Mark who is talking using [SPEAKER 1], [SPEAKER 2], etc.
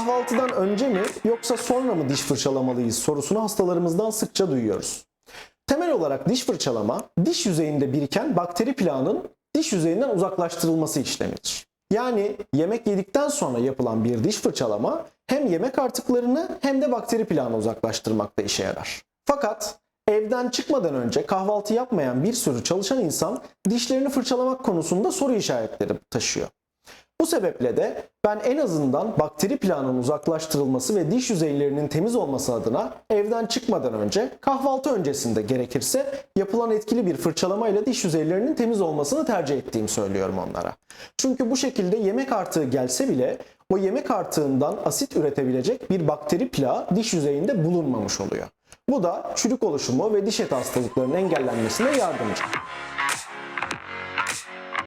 [SPEAKER 1] Kahvaltıdan önce mi yoksa sonra mı diş fırçalamalıyız sorusunu hastalarımızdan sıkça duyuyoruz. Temel olarak diş fırçalama, diş yüzeyinde biriken bakteri plağının diş yüzeyinden uzaklaştırılması işlemidir. Yani yemek yedikten sonra yapılan bir diş fırçalama hem yemek artıklarını hem de bakteri plağını uzaklaştırmakta işe yarar. Fakat evden çıkmadan önce kahvaltı yapmayan bir sürü çalışan insan dişlerini fırçalamak konusunda soru işaretleri taşıyor. Bu sebeple de ben en azından bakteri plağının uzaklaştırılması ve diş yüzeylerinin temiz olması adına evden çıkmadan önce kahvaltı öncesinde gerekirse yapılan etkili bir fırçalamayla diş yüzeylerinin temiz olmasını tercih ettiğimi söylüyorum onlara. Çünkü bu şekilde yemek artığı gelse bile o yemek artığından asit üretebilecek bir bakteri plağı diş yüzeyinde bulunmamış oluyor. Bu da çürük oluşumu ve diş eti hastalıklarının engellenmesine yardımcı.